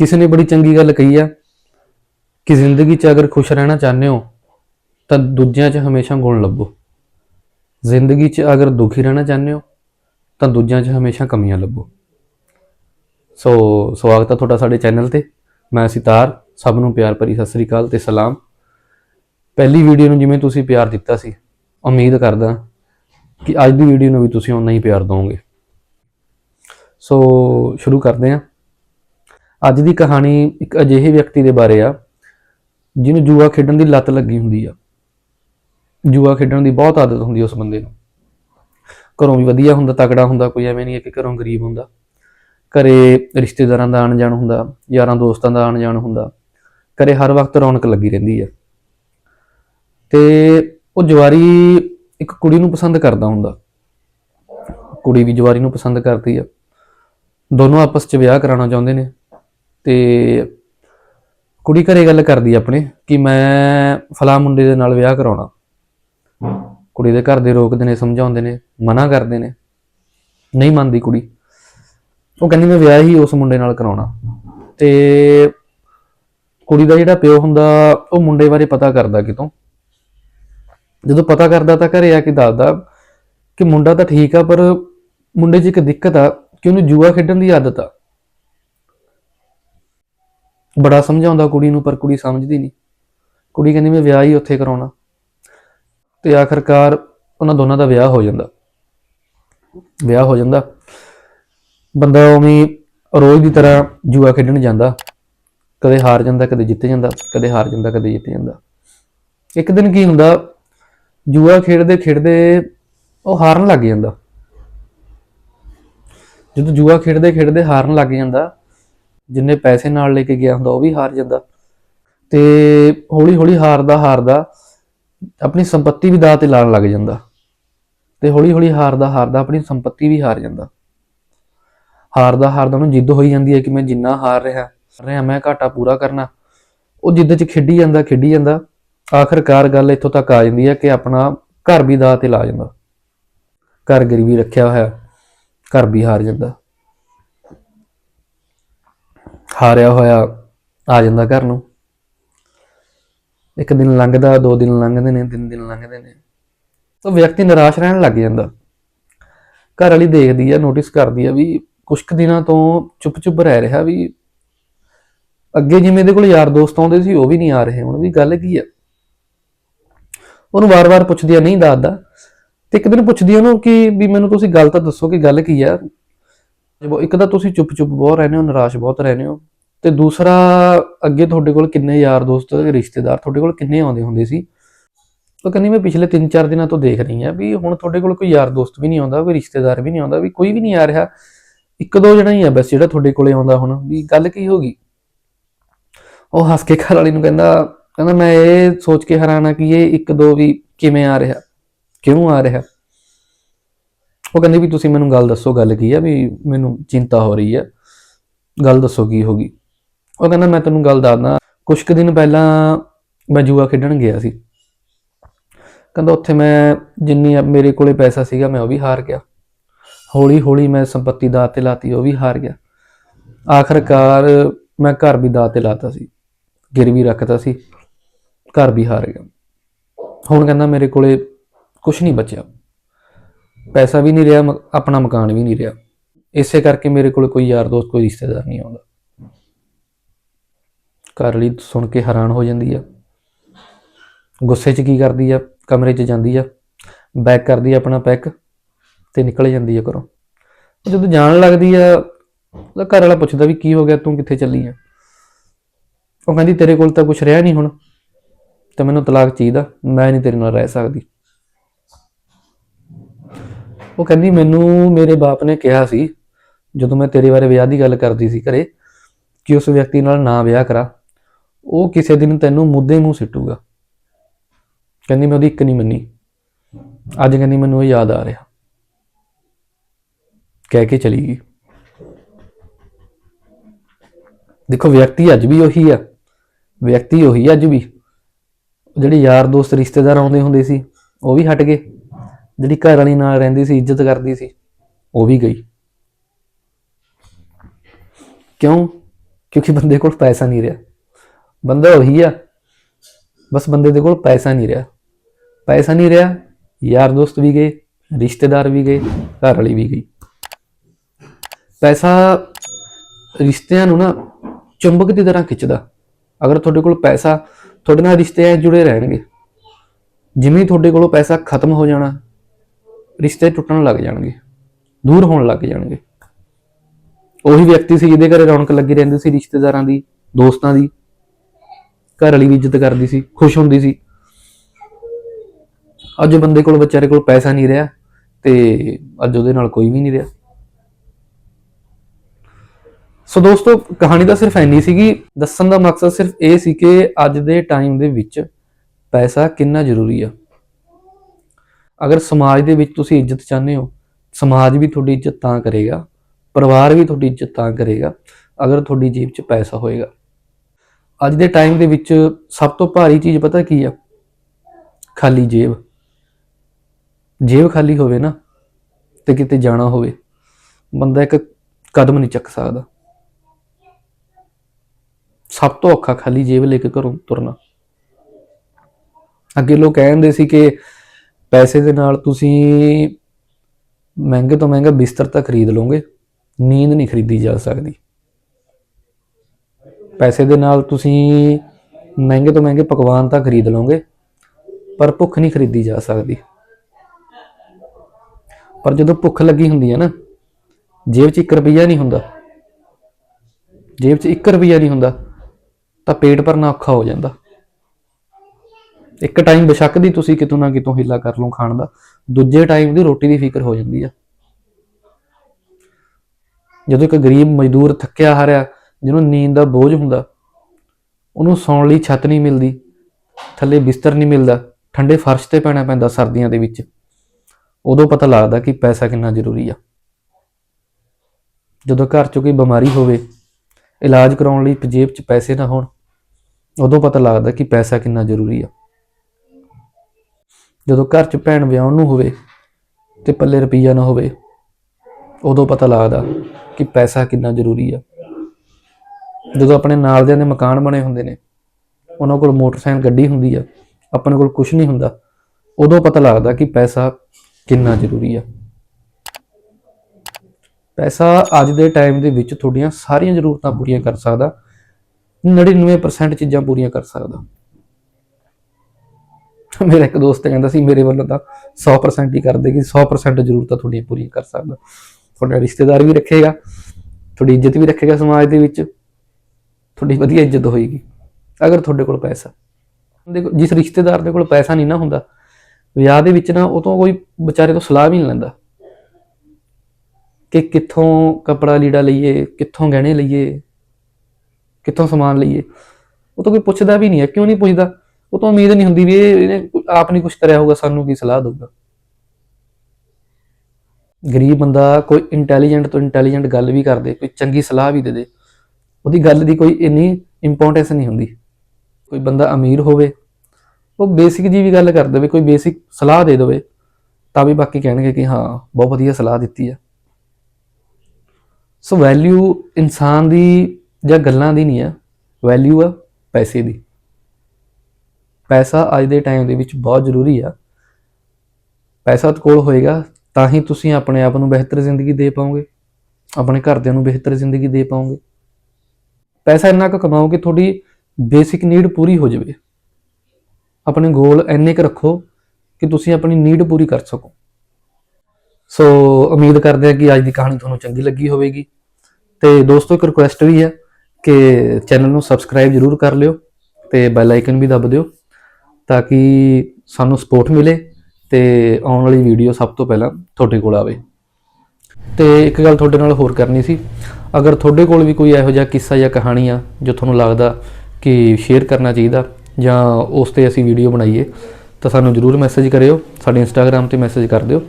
ਕਿਸੇ ਨੇ ਬੜੀ ਚੰਗੀ ਗੱਲ ਕਹੀ ਆ ਕਿ ਜ਼ਿੰਦਗੀ 'ਚ ਅਗਰ ਖੁਸ਼ ਰਹਿਣਾ ਚਾਹੁੰਦੇ ਹੋ, ਤਾਂ ਦੂਜਿਆਂ 'ਚ ਹਮੇਸ਼ਾ ਗੁਣ ਲੱਭੋ। ਜ਼ਿੰਦਗੀ 'ਚ ਅਗਰ ਦੁਖੀ ਰਹਿਣਾ ਚਾਹੁੰਦੇ ਹੋ, ਤਾਂ ਦੂਜਿਆਂ 'ਚ ਹਮੇਸ਼ਾ ਕਮੀਆਂ ਲੱਭੋ। ਸੋ, ਸਵਾਗਤ ਹੈ ਤੁਹਾਡਾ ਸਾਡੇ ਚੈਨਲ ਤੇ। ਮੈਂ ਸਿਤਾਰ, ਸਭ ਨੂੰ ਪਿਆਰ ਭਰੀ ਸਤਿ ਸ੍ਰੀ ਅਕਾਲ ਤੇ ਸਲਾਮ। ਪਹਿਲੀ ਵੀਡੀਓ ਨੂੰ ਜਿਵੇਂ ਤੁਸੀਂ ਪਿਆਰ ਦਿੱਤਾ ਸੀ, ਉਮੀਦ ਕਰਦਾ ਕਿ ਅੱਜ ਦੀ ਵੀਡੀਓ ਨੂੰ ਵੀ ਤੁਸੀਂ ਉਨਾ ਹੀ ਪਿਆਰ ਦਿਓਗੇ ਸੋ, ਸ਼ੁਰੂ ਕਰਦੇ ਹਾਂ ਅੱਜ ਦੀ ਕਹਾਣੀ ਇੱਕ ਅਜਿਹੇ ਵਿਅਕਤੀ ਦੇ ਬਾਰੇ ਆ, ਜਿਹਨੂੰ ਜੂਆ ਖੇਡਣ ਦੀ ਲੱਤ ਲੱਗੀ ਹੁੰਦੀ ਆ। ਜੂਆ ਖੇਡਣ ਦੀ ਬਹੁਤ ਆਦਤ ਹੁੰਦੀ ਉਸ ਬੰਦੇ ਨੂੰ। ਘਰੋਂ ਵੀ ਵਧੀਆ ਹੁੰਦਾ, ਤਕੜਾ ਹੁੰਦਾ, ਕੋਈ ਐਵੇਂ ਨਹੀਂ ਹੈ ਕਿ ਘਰੋਂ ਗਰੀਬ ਹੁੰਦਾ। ਘਰੇ ਰਿਸ਼ਤੇਦਾਰਾਂ ਦਾ ਆਣ ਜਾਣ ਹੁੰਦਾ, ਯਾਰਾਂ ਦੋਸਤਾਂ ਦਾ ਆਣ ਜਾਣ ਹੁੰਦਾ। ਘਰੇ ਹਰ ਵਕਤ ਰੌਣਕ ਲੱਗੀ ਰਹਿੰਦੀ ਆ। ਤੇ ਉਹ ਜਵਾਰੀ ਇੱਕ ਕੁੜੀ ਨੂੰ ਪਸੰਦ ਕਰਦਾ ਹੁੰਦਾ। ਕੁੜੀ ਵੀ ਜਵਾਰੀ ਨੂੰ ਪਸੰਦ ਕਰਦੀ ਆ। ਦੋਨੋਂ ਆਪਸ 'ਚ ਵਿਆਹ ਕਰਾਉਣਾ ਚਾਹੁੰਦੇ ਨੇ। ਤੇ ਕੁੜੀ ਘਰੇ ਗੱਲ ਕਰਦੀ ਆਪਣੇ, ਕਿ ਮੈਂ ਫਲਾ ਮੁੰਡੇ ਦੇ ਨਾਲ ਵਿਆਹ ਕਰਾਉਣਾ। ਕੁੜੀ ਦੇ ਘਰ ਦੇ ਰੋਕਦੇ ਨੇ, ਸਮਝਾਉਂਦੇ ਨੇ, ਮਨਾ ਕਰਦੇ ਨੇ। ਨਹੀਂ ਮੰਨਦੀ ਕੁੜੀ। ਉਹ ਕਹਿੰਦੀ ਮੈਂ ਵਿਆਹ ਹੀ ਉਸ ਮੁੰਡੇ ਨਾਲ ਕਰਾਉਣਾ। ਤੇ ਕੁੜੀ ਦਾ ਜਿਹੜਾ ਪਿਓ ਹੁੰਦਾ, ਉਹ ਮੁੰਡੇ ਬਾਰੇ ਪਤਾ ਕਰਦਾ ਕਿਤੋਂ। ਜਦੋਂ ਪਤਾ ਕਰਦਾ ਤਾਂ ਘਰੇ ਆ ਕੇ ਦੱਸਦਾ ਕਿ ਮੁੰਡਾ ਤਾਂ ਠੀਕ ਆ, ਪਰ ਮੁੰਡੇ 'ਚ ਇੱਕ ਦਿੱਕਤ ਆ ਕਿ ਉਹਨੂੰ ਜੂਆ ਖੇਡਣ ਦੀ ਆਦਤ ਆ। ਬੜਾ ਸਮਝਾਉਂਦਾ ਕੁੜੀ ਨੂੰ, ਪਰ ਕੁੜੀ ਸਮਝਦੀ ਨਹੀਂ। ਕੁੜੀ ਕਹਿੰਦੀ, ਮੈਂ ਵਿਆਹ ਹੀ ਉੱਥੇ ਕਰਾਉਣਾ। ਤੇ ਆਖਰਕਾਰ ਉਹਨਾਂ ਦੋਨਾਂ ਦਾ ਵਿਆਹ ਹੋ ਜਾਂਦਾ। ਵਿਆਹ ਹੋ ਜਾਂਦਾ। ਬੰਦਾ ਉਵੇਂ ਰੋਜ਼ ਦੀ ਤਰ੍ਹਾਂ ਜੂਆ ਖੇਡਣ ਜਾਂਦਾ। ਕਦੇ ਹਾਰ ਜਾਂਦਾ, ਕਦੇ ਜਿੱਤ ਜਾਂਦਾ, ਕਦੇ ਹਾਰ ਜਾਂਦਾ, ਕਦੇ ਜਿੱਤ ਜਾਂਦਾ। ਇੱਕ ਦਿਨ ਕੀ ਹੁੰਦਾ, ਜੂਆ ਖੇਡਦੇ ਖੇਡਦੇ ਉਹ ਹਾਰਨ ਲੱਗ ਜਾਂਦਾ। ਜਦੋਂ ਜੂਆ ਖੇਡਦੇ ਖੇਡਦੇ ਹਾਰਨ ਲੱਗ ਜਾਂਦਾ ਜਿੰਨੇ ਪੈਸੇ ਨਾਲ ਲੈ ਕੇ ਗਿਆ ਹੁੰਦਾ, ਉਹ ਵੀ ਹਾਰ ਜਾਂਦਾ। ਤੇ ਹੌਲੀ ਹੌਲੀ ਹਾਰਦਾ ਹਾਰਦਾ ਆਪਣੀ ਸੰਪਤੀ ਵੀ ਦਾਅ ਤੇ ਲਾਣ ਲੱਗ ਜਾਂਦਾ। ਤੇ ਹੌਲੀ ਹੌਲੀ ਹਾਰਦਾ ਹਾਰਦਾ ਆਪਣੀ ਸੰਪਤੀ ਵੀ ਹਾਰ ਜਾਂਦਾ। ਹਾਰਦਾ ਹਾਰਦਾ ਉਹਨੂੰ ਜਿੱਦ ਹੋਈ ਜਾਂਦੀ ਹੈ ਕਿ ਮੈਂ ਜਿੰਨਾ ਹਾਰ ਰਿਹਾ ਰਿਹਾ, ਮੈਂ ਘਾਟਾ ਪੂਰਾ ਕਰਨਾ। ਉਹ ਜਿੱਦ 'ਚ ਖੇਡੀ ਜਾਂਦਾ ਖੇਡੀ ਜਾਂਦਾ। ਆਖਰਕਾਰ ਗੱਲ ਇੱਥੋਂ ਤੱਕ ਆ ਜਾਂਦੀ ਹੈ ਕਿ ਆਪਣਾ ਘਰ ਵੀ ਦਾਅ ਤੇ ਲਾ ਜਾਂਦਾ। ਘਰ ਗਰੀਬੀ ਰੱਖਿਆ ਹੋਇਆ, ਘਰ ਵੀ ਹਾਰ ਜਾਂਦਾ। ਹਾਰਿਆ ਹੋਇਆ ਆ ਜਾਂਦਾ ਘਰ ਨੂੰ। ਇੱਕ ਦਿਨ ਲੰਘਦਾ, ਦੋ ਦਿਨ ਲੰਘਦੇ ਨੇ, ਤਿੰਨ ਦਿਨ ਲੰਘਦੇ ਨੇ। ਤਾਂ ਵਿਅਕਤੀ ਨਿਰਾਸ਼ ਰਹਿਣ ਲੱਗ ਜਾਂਦਾ। ਘਰ ਵਾਲੀ ਦੇਖਦੀ ਆ ਨੋਟਿਸ ਕਰਦੀ ਆ ਵੀ ਕੁਝ ਕੁ ਦਿਨਾਂ ਤੋਂ ਚੁੱਪ-ਚੁੱਪ ਰਹਿ ਰਿਹਾ ਵੀ ਅੱਗੇ ਜਿਵੇਂ ਇਹਦੇ ਕੋਲ ਯਾਰ ਦੋਸਤ ਆਉਂਦੇ ਸੀ, ਉਹ ਵੀ ਨਹੀਂ ਆ ਰਹੇ। ਹੁਣ ਵੀ ਗੱਲ ਕੀ ਆ? ਉਹਨੂੰ ਵਾਰ-ਵਾਰ ਪੁੱਛਦੀ ਆ, ਨਹੀਂ ਦੱਸਦਾ ਤੇ ਇੱਕ ਦਿਨ ਪੁੱਛਦੀ ਉਹਨੂੰ ਕਿ ਵੀ ਮੈਨੂੰ ਤੁਸੀਂ ਗੱਲ ਤਾਂ ਦੱਸੋ ਕਿ ਗੱਲ ਕੀ ਆ? ਜਦੋਂ ਇੱਕ ਤਾਂ ਤੁਸੀਂ ਚੁੱਪ-ਚੁੱਪ ਬਹੁਤ ਰਹਿੰਦੇ ਹੋ, ਨਿਰਾਸ਼ ਬਹੁਤ ਰਹਿੰਦੇ ਹੋ ਤੇ ਦੂਸਰਾ, ਅੱਗੇ ਤੁਹਾਡੇ ਕੋਲ ਕਿੰਨੇ ਯਾਰ ਦੋਸਤ ਰਿਸ਼ਤੇਦਾਰ ਤੁਹਾਡੇ ਕੋਲ ਕਿੰਨੇ ਆਉਂਦੇ ਹੁੰਦੇ ਸੀ? ਉਹ ਕਹਿੰਦੀ, ਮੈਂ ਪਿਛਲੇ 3-4 ਦਿਨਾਂ ਤੋਂ ਦੇਖ ਰਹੀ ਆ ਵੀ ਹੁਣ ਤੁਹਾਡੇ ਕੋਲ ਕੋਈ ਯਾਰ ਦੋਸਤ ਵੀ ਨਹੀਂ ਆਉਂਦਾ, ਕੋਈ ਰਿਸ਼ਤੇਦਾਰ ਵੀ ਨਹੀਂ ਆਉਂਦਾ, ਵੀ ਕੋਈ ਵੀ ਨਹੀਂ ਆ ਰਿਹਾ। ਇੱਕ ਦੋ ਜਣਾ ਹੀ ਆ ਬਸ ਜਿਹੜਾ ਤੁਹਾਡੇ ਕੋਲੇ ਆਉਂਦਾ ਹੁਣ, ਵੀ ਗੱਲ ਕੀ ਹੋ ਗਈ? ਉਹ ਹੱਸ ਕੇ ਘਰ ਵਾਲੀ ਨੂੰ ਕਹਿੰਦਾ ਕਹਿੰਦਾ, ਮੈਂ ਇਹ ਸੋਚ ਕੇ ਹੈਰਾਨ ਆ ਕਿ ਇਹ ਇੱਕ ਦੋ ਵੀ ਕਿਵੇਂ ਆ ਰਿਹਾ, ਕਿਉਂ ਆ ਰਿਹਾ? ਉਹ ਕਹਿੰਦੇ ਵੀ ਤੁਸੀਂ ਮੈਨੂੰ ਗੱਲ ਦੱਸੋ, ਗੱਲ ਕੀ ਆ ਵੀ ਮੈਨੂੰ ਚਿੰਤਾ ਹੋ ਰਹੀ ਹੈ ਗੱਲ ਦੱਸੋ ਕੀ ਹੋ ਗਈ। ਉਹ ਕਹਿੰਦਾ, ਮੈਂ ਤੈਨੂੰ ਗੱਲ ਦੱਸਦਾ। ਕੁਝ ਕੁ ਦਿਨ ਪਹਿਲਾਂ ਮੈਂ ਜੂਆ ਖੇਡਣ ਗਿਆ ਸੀ। ਕਹਿੰਦਾ, ਉੱਥੇ ਮੈਂ ਜਿੰਨੀ ਮੇਰੇ ਕੋਲੇ ਪੈਸਾ ਸੀਗਾ, ਮੈਂ ਉਹ ਵੀ ਹਾਰ ਗਿਆ। ਹੌਲੀ ਹੌਲੀ ਮੈਂ ਸੰਪਤੀ ਦਾਤ ਤੇ ਲਾਤੀ, ਉਹ ਵੀ ਹਾਰ ਗਿਆ। ਆਖਰਕਾਰ ਮੈਂ ਘਰ ਵੀ ਦਾਤ ਤੇ ਲਾਤਾ ਸੀ ਗਿਰਵੀ ਰੱਖਤਾ ਸੀ, ਘਰ ਵੀ ਹਾਰ ਗਿਆ। ਹੁਣ ਕਹਿੰਦਾ, ਮੇਰੇ ਕੋਲੇ ਕੁਝ ਨਹੀਂ ਬਚਿਆ। ਪੈਸਾ ਵੀ ਨਹੀਂ ਰਿਹਾ ਮ- ਆਪਣਾ ਮਕਾਨ ਵੀ ਨਹੀਂ ਰਿਹਾ। ਇਸੇ ਕਰਕੇ ਮੇਰੇ ਕੋਲ ਕੋਈ ਯਾਰ ਦੋਸਤ, ਕੋਈ ਰਿਸ਼ਤੇਦਾਰ ਨਹੀਂ ਆਉਂਦਾ। ਘਰ ਲਈ ਸੁਣ ਕੇ ਹੈਰਾਨ ਹੋ ਜਾਂਦੀ ਆ। ਗੁੱਸੇ 'ਚ ਕੀ ਕਰਦੀ ਆ? ਕਮਰੇ 'ਚ ਜਾਂਦੀ ਆ। ਬੈਕ ਕਰਦੀ ਆ ਆਪਣਾ ਪੈਕ ਤੇ ਨਿਕਲ ਜਾਂਦੀ ਆ ਘਰੋਂ। ਜਦੋਂ ਜਾਣ ਲੱਗਦੀ ਆ ਉਹਦਾ ਘਰ ਵਾਲਾ ਪੁੱਛਦਾ ਵੀ ਕੀ ਹੋ ਗਿਆ, ਤੂੰ ਕਿੱਥੇ ਚੱਲੀ ਆ? ਉਹ ਕਹਿੰਦੀ, ਤੇਰੇ ਕੋਲ ਤਾਂ ਕੁਝ ਰਿਹਾ ਨਹੀਂ ਹੁਣ। ਤੇ ਮੈਨੂੰ ਤਲਾਕ ਚਾਹੀਦਾ, ਮੈਂ ਨਹੀਂ ਤੇਰੇ ਨਾਲ ਰਹਿ ਸਕਦੀ। ਉਹ ਕਹਿੰਦੀ, ਮੈਨੂੰ, ਮੇਰੇ ਬਾਪ ਨੇ ਕਿਹਾ ਸੀ, ਜਦੋਂ ਮੈਂ ਤੇਰੇ ਬਾਰੇ ਵਿਆਹ ਦੀ ਗੱਲ ਕਰਦੀ ਸੀ ਘਰੇ, ਕਿ ਉਸ ਵਿਅਕਤੀ ਨਾਲ ਨਾ ਵਿਆਹ ਕਰਾ। ਉਹ ਕਿਸੇ ਦਿਨ ਤੈਨੂੰ ਮੁੱਦੇ ਮੂੰਹ ਸਿੱਟੂਗਾ। ਕਹਿੰਦੀ, ਮੈਂ ਉਹਦੀ ਇੱਕ ਨਹੀਂ ਮੰਨੀ। ਅੱਜ ਕਹਿੰਦੀ, ਮੈਨੂੰ ਇਹ ਯਾਦ ਆ ਰਿਹਾ। ਕਹਿ ਕੇ ਚਲੀ ਗਈ। ਦੇਖੋ, ਵਿਅਕਤੀ ਅੱਜ ਵੀ ਉਹੀ ਆ। ਵਿਅਕਤੀ ਉਹੀ ਅੱਜ ਵੀ। ਜਿਹੜੇ ਯਾਰ ਦੋਸਤ ਰਿਸ਼ਤੇਦਾਰ ਆਉਂਦੇ ਹੁੰਦੇ ਸੀ, ਉਹ ਵੀ ਹਟ ਗਏ। ਜਿਹੜੀ ਘਰ ਵਾਲੀ ਨਾਲ ਰਹਿੰਦੀ ਸੀ, ਇੱਜ਼ਤ ਕਰਦੀ ਸੀ, ਉਹ ਵੀ ਗਈ। ਕਿਉਂ? ਕਿਉਂਕਿ ਬੰਦੇ ਕੋਲ ਪੈਸਾ ਨਹੀਂ ਰਿਹਾ। ਬੰਦਾ ਉਹੀ ਆ, ਬਸ ਬੰਦੇ ਦੇ ਕੋਲ ਪੈਸਾ ਨਹੀਂ ਰਿਹਾ। ਪੈਸਾ ਨਹੀਂ ਰਿਹਾ, ਯਾਰ ਦੋਸਤ ਵੀ ਗਏ, ਰਿਸ਼ਤੇਦਾਰ ਵੀ ਗਏ, ਘਰ ਵਾਲੀ ਵੀ ਗਈ। ਪੈਸਾ ਰਿਸ਼ਤਿਆਂ ਨੂੰ ਨਾ ਚੁੰਬਕ ਦੀ ਤਰ੍ਹਾਂ ਖਿੱਚਦਾ। ਅਗਰ ਤੁਹਾਡੇ ਕੋਲ ਪੈਸਾ, ਤੁਹਾਡੇ ਨਾਲ ਰਿਸ਼ਤੇ ਜੁੜੇ ਰਹਿਣਗੇ। ਜਿਵੇਂ ਤੁਹਾਡੇ ਕੋਲੋਂ ਪੈਸਾ ਖਤਮ ਹੋ ਜਾਣਾ ਰਿਸ਼ਤੇ ਟੁੱਟਣ ਲੱਗ ਜਾਣਗੇ, ਦੂਰ ਹੋਣ ਲੱਗ ਜਾਣਗੇ। ਉਹੀ ਵਿਅਕਤੀ ਸੀ ਜਿਹਦੇ ਘਰੇ ਰੌਣਕ ਲੱਗੀ ਰਹਿੰਦੀ ਸੀ, ਰਿਸ਼ਤੇਦਾਰਾਂ ਦੀ, ਦੋਸਤਾਂ ਦੀ, ਘਰ ਵਾਲੀ ਵੀ ਇੱਜ਼ਤ ਕਰਦੀ ਸੀ, ਖੁਸ਼ ਹੁੰਦੀ ਸੀ। ਅੱਜ ਬੰਦੇ ਕੋਲ, ਵਿਚਾਰੇ ਕੋਲ ਪੈਸਾ ਨਹੀਂ ਰਿਹਾ ਤੇ ਅੱਜ ਉਹਦੇ ਨਾਲ ਕੋਈ ਵੀ ਨਹੀਂ ਰਿਹਾ। ਸੋ ਦੋਸਤੋ, ਕਹਾਣੀ ਤਾਂ ਸਿਰਫ ਐਨੀ ਸੀਗੀ, ਦੱਸਣ ਦਾ ਮਕਸਦ ਸਿਰਫ ਇਹ ਸੀ ਕਿ ਅੱਜ ਦੇ ਟਾਈਮ ਦੇ ਵਿੱਚ ਪੈਸਾ ਕਿੰਨਾ ਜ਼ਰੂਰੀ ਆ। ਅਗਰ ਸਮਾਜ ਦੇ ਵਿੱਚ ਤੁਸੀਂ ਇੱਜ਼ਤ ਚਾਹੁੰਦੇ ਹੋ, ਸਮਾਜ ਵੀ ਤੁਹਾਡੀ ਇੱਜ਼ਤ ਤਾਂ ਕਰੇਗਾ, ਪਰਿਵਾਰ ਵੀ ਤੁਹਾਡੀ ਇੱਜ਼ਤ ਤਾਂ ਕਰੇਗਾ, ਅਗਰ ਤੁਹਾਡੀ ਜੇਬ 'ਚ ਪੈਸਾ ਹੋਏਗਾ। ਅੱਜ ਦੇ ਟਾਈਮ ਦੇ ਵਿੱਚ ਸਭ ਤੋਂ ਭਾਰੀ ਚੀਜ਼ ਪਤਾ ਕੀ ਆ? ਖਾਲੀ ਜੇਬ। ਜੇਬ ਖਾਲੀ ਹੋਵੇ ਨਾ, ਤੇ ਕਿਤੇ ਜਾਣਾ ਹੋਵੇ, ਬੰਦਾ ਇੱਕ ਕਦਮ ਨਹੀਂ ਚੱਕ ਸਕਦਾ। ਸਭ ਤੋਂ ਔਖਾ ਖਾਲੀ ਜੇਬ ਲੈ ਕੇ ਘਰੋਂ ਤੁਰਨਾ। ਅੱਗੇ ਲੋਕ ਕਹਿੰਦੇ ਸੀ ਕਿ ਪੈਸੇ ਦੇ ਨਾਲ ਤੁਸੀਂ ਮਹਿੰਗੇ ਤੋਂ ਮਹਿੰਗਾ ਬਿਸਤਰ ਤਾਂ ਖਰੀਦ ਲਓਗੇ, ਨੀਂਦ ਨਹੀਂ ਖਰੀਦੀ ਜਾ ਸਕਦੀ। ਪੈਸੇ ਦੇ ਨਾਲ ਤੁਸੀਂ ਮਹਿੰਗੇ ਤੋਂ ਮਹਿੰਗੇ ਪਕਵਾਨ ਤਾਂ ਖਰੀਦ ਲਓਗੇ, ਪਰ ਭੁੱਖ ਨਹੀਂ ਖਰੀਦੀ ਜਾ ਸਕਦੀ। ਪਰ ਜਦੋਂ ਭੁੱਖ ਲੱਗੀ ਹੁੰਦੀ ਹੈ ਨਾ, ਜੇਬ 'ਚ 1 ਰੁਪਈਆ ਨਹੀਂ ਹੁੰਦਾ। ਜੇਬ 'ਚ 1 ਰੁਪਈਆ ਨਹੀਂ ਹੁੰਦਾ, ਤਾਂ ਪੇਟ ਭਰਨਾ ਔਖਾ ਹੋ ਜਾਂਦਾ। ਇੱਕ ਟਾਈਮ ਬੇਸ਼ੱਕ ਦੀ ਤੁਸੀਂ ਕਿਤੋਂ ਨਾ ਕਿਤੋਂ ਹਿੱਲਾ ਕਰ ਲਓ ਖਾਣ ਦਾ, ਦੂਜੇ ਟਾਈਮ ਦੀ ਰੋਟੀ ਦੀ ਫਿਕਰ ਹੋ ਜਾਂਦੀ ਆ। ਜਦੋਂ ਇੱਕ ਗਰੀਬ ਮਜ਼ਦੂਰ ਥੱਕਿਆ ਹਾਰਿਆ, ਜਿਹਨੂੰ ਨੀਂਦ ਦਾ ਬੋਝ ਹੁੰਦਾ, ਉਹਨੂੰ ਸੌਣ ਲਈ ਛੱਤ ਨਹੀਂ ਮਿਲਦੀ, ਥੱਲੇ ਬਿਸਤਰ ਨਹੀਂ ਮਿਲਦਾ, ਠੰਡੇ ਫਰਸ਼ ਤੇ ਪੈਣਾ ਪੈਂਦਾ ਸਰਦੀਆਂ ਦੇ ਵਿੱਚ, ਉਦੋਂ ਪਤਾ ਲੱਗਦਾ ਕਿ ਪੈਸਾ ਕਿੰਨਾ ਜ਼ਰੂਰੀ ਆ। ਜਦੋਂ ਘਰ 'ਚ ਕੋਈ ਬਿਮਾਰੀ ਹੋਵੇ, ਇਲਾਜ ਕਰਾਉਣ ਲਈ ਜੇਬ 'ਚ ਪੈਸੇ ਨਾ ਹੋਣ, ਉਦੋਂ ਪਤਾ ਲੱਗਦਾ ਕਿ ਪੈਸਾ ਕਿੰਨਾ ਜ਼ਰੂਰੀ ਆ। ਜਦੋਂ ਘਰ 'ਚ ਭੈਣ ਵਿਆਹਣ ਨੂੰ ਹੋਵੇ ਤੇ ਪੱਲੇ ਰੁਪਈਆ ਨਾ ਹੋਵੇ, ਉਦੋਂ ਪਤਾ ਲੱਗਦਾ ਕਿ ਪੈਸਾ ਕਿੰਨਾ ਜ਼ਰੂਰੀ ਆ। ਜਦੋਂ ਆਪਣੇ ਨਾਲ ਦਿਆਂ ਦੇ ਮਕਾਨ ਬਣੇ ਹੁੰਦੇ ਨੇ, ਉਹਨਾਂ ਕੋਲ ਮੋਟਰਸਾਈਕਲ, ਗੱਡੀ ਹੁੰਦੀ ਆ, ਆਪਣੇ ਕੋਲ ਕੁਝ ਨਹੀਂ ਹੁੰਦਾ, ਉਦੋਂ ਪਤਾ ਲੱਗਦਾ ਕਿ ਪੈਸਾ ਕਿੰਨਾ ਜ਼ਰੂਰੀ ਆ। ਪੈਸਾ ਅੱਜ ਦੇ ਟਾਈਮ ਦੇ ਵਿੱਚ ਤੁਹਾਡੀਆਂ ਸਾਰੀਆਂ ਜ਼ਰੂਰਤਾਂ ਪੂਰੀਆਂ ਕਰ ਸਕਦਾ 99% ਚੀਜ਼ਾਂ ਪੂਰੀਆਂ ਕਰ ਸਕਦਾ। ਮੇਰਾ ਇੱਕ ਦੋਸਤ ਕਹਿੰਦਾ ਸੀ, ਮੇਰੇ ਵੱਲੋਂ ਤਾਂ 100% ਹੀ ਕਰ ਦੇਗੀ 100% ਜ਼ਰੂਰਤਾਂ ਤੁਹਾਡੀਆਂ ਪੂਰੀਆਂ ਕਰ ਸਕਦਾ। ਤੁਹਾਡਾ ਰਿਸ਼ਤੇਦਾਰ ਵੀ ਰੱਖੇਗਾ, ਤੁਹਾਡੀ ਇੱਜ਼ਤ ਵੀ ਰੱਖੇਗਾ ਸਮਾਜ ਦੇ ਵਿੱਚ, ਤੁਹਾਡੀ ਵਧੀਆ ਇੱਜ਼ਤ ਹੋਏਗੀ, ਅਗਰ ਤੁਹਾਡੇ ਕੋਲ ਪੈਸਾ। ਦੇਖੋ, ਜਿਸ ਰਿਸ਼ਤੇਦਾਰ ਦੇ ਕੋਲ ਪੈਸਾ ਨਹੀਂ ਨਾ ਹੁੰਦਾ, ਵਿਆਹ ਦੇ ਵਿੱਚ ਨਾ ਉਹ ਤੋਂ ਕੋਈ ਵਿਚਾਰੇ ਤੋਂ ਸਲਾਹ ਵੀ ਨਹੀਂ ਲੈਂਦਾ। ਕਿ ਕਿੱਥੋਂ ਕਪੜਾ ਲੀੜਾ ਲਈਏ, ਕਿੱਥੋਂ ਗਹਿਣੇ ਲਈਏ, ਕਿੱਥੋਂ ਸਮਾਨ ਲਈਏ, ਉਹ ਤਾਂ ਕੋਈ ਪੁੱਛਦਾ ਵੀ ਨਹੀਂ ਹੈ, ਕਿਉਂ ਨਹੀਂ ਪੁੱਛਦਾ? ਉਹ ਤੋਂ ਉਮੀਦ ਨਹੀਂ ਹੁੰਦੀ ਵੀ ਇਹ ਇਹਨੇ ਆਪ ਨਹੀਂ ਕੁਝ ਕਰਿਆ ਹੋਊਗਾ, ਸਾਨੂੰ ਕੀ ਸਲਾਹ ਦੇਊਗਾ। ਗਰੀਬ ਬੰਦਾ ਕੋਈ ਇੰਟੈਲੀਜੈਂਟ ਤੋਂ ਇੰਟੈਲੀਜੈਂਟ ਗੱਲ ਵੀ ਕਰਦੇ, ਕੋਈ ਚੰਗੀ ਸਲਾਹ ਵੀ ਦੇ ਦੇ, ਉਹਦੀ ਗੱਲ ਦੀ ਕੋਈ ਇੰਨੀ ਇੰਪੋਰਟੈਂਸ ਨਹੀਂ ਹੁੰਦੀ। ਕੋਈ ਬੰਦਾ ਅਮੀਰ ਹੋਵੇ, ਉਹ ਬੇਸਿਕ ਜੀ ਵੀ ਗੱਲ ਕਰ ਦੇਵੇ, ਕੋਈ ਬੇਸਿਕ ਸਲਾਹ ਦੇ ਦੇਵੇ, ਤਾਂ ਵੀ ਬਾਕੀ ਕਹਿਣਗੇ ਕਿ ਹਾਂ, ਬਹੁਤ ਵਧੀਆ ਸਲਾਹ ਦਿੱਤੀ ਆ। ਸੋ ਵੈਲਿਊ ਇਨਸਾਨ ਦੀ ਜਾਂ ਗੱਲਾਂ ਦੀ ਨਹੀਂ ਆ ਵੈਲਿਊ ਆ ਪੈਸੇ ਦੀ। ਪੈਸਾ ਅੱਜ ਦੇ ਟਾਈਮ ਦੇ ਵਿੱਚ ਬਹੁਤ ਜ਼ਰੂਰੀ ਆ। ਪੈਸਾ ਕੋਲ ਹੋਏਗਾ, ਤਾਂ ਹੀ ਤੁਸੀਂ ਆਪਣੇ ਆਪ ਨੂੰ ਬਿਹਤਰ ਜ਼ਿੰਦਗੀ ਦੇ ਪਾਓਗੇ। ਆਪਣੇ ਘਰਦਿਆਂ ਨੂੰ ਬਿਹਤਰ ਜ਼ਿੰਦਗੀ ਦੇ ਪਾਓਗੇ। ਪੈਸਾ ਇੰਨਾ ਕੁ ਕਮਾਓ ਕਿ ਤੁਹਾਡੀ ਬੇਸਿਕ ਨੀਡ ਪੂਰੀ ਹੋ ਜਾਵੇ। ਆਪਣੇ ਗੋਲ ਇੰਨੇ ਕੁ ਰੱਖੋ ਕਿ ਤੁਸੀਂ ਆਪਣੀ ਨੀਡ ਪੂਰੀ ਕਰ ਸਕੋ। ਸੋ ਉਮੀਦ ਕਰਦੇ ਹਾਂ ਕਿ ਅੱਜ ਦੀ ਕਹਾਣੀ ਤੁਹਾਨੂੰ ਚੰਗੀ ਲੱਗੀ ਹੋਵੇਗੀ। ਤੇ ਦੋਸਤੋ, ਇੱਕ ਰਿਕੁਐਸਟ ਵੀ ਹੈ ਕਿ ਚੈਨਲ ਨੂੰ ਸਬਸਕ੍ਰਾਈਬ ਜਰੂਰ ਕਰ ਲਿਓ ਤੇ ਬੈਲ ਆਈਕਨ ਵੀ ਦਬ ਦਿਓ। ਤਾਂ ਕਿ ਸਾਨੂੰ ਸਪੋਰਟ ਮਿਲੇ ਤੇ ਆਉਣ ਵਾਲੀ ਵੀਡੀਓ ਸਭ ਤੋਂ ਪਹਿਲਾਂ ਤੁਹਾਡੇ ਕੋਲ ਆਵੇ। ਤੇ ਇੱਕ ਗੱਲ ਤੁਹਾਡੇ ਨਾਲ ਹੋਰ ਕਰਨੀ ਸੀ। ਅਗਰ ਤੁਹਾਡੇ ਕੋਲ ਵੀ ਕੋਈ ਇਹੋ ਜਿਹਾ ਕਿੱਸਾ ਜਾਂ ਕਹਾਣੀ ਆ ਜੋ ਤੁਹਾਨੂੰ ਲੱਗਦਾ ਕਿ ਸ਼ੇਅਰ ਕਰਨਾ ਚਾਹੀਦਾ ਜਾਂ ਉਸ ਤੇ ਅਸੀਂ ਵੀਡੀਓ ਬਣਾਈਏ, ਤਾਂ ਸਾਨੂੰ ਜਰੂਰ ਮੈਸੇਜ ਕਰਿਓ। ਸਾਡੇ ਇੰਸਟਾਗ੍ਰam ਤੇ ਮੈਸੇਜ ਕਰ ਦਿਓ।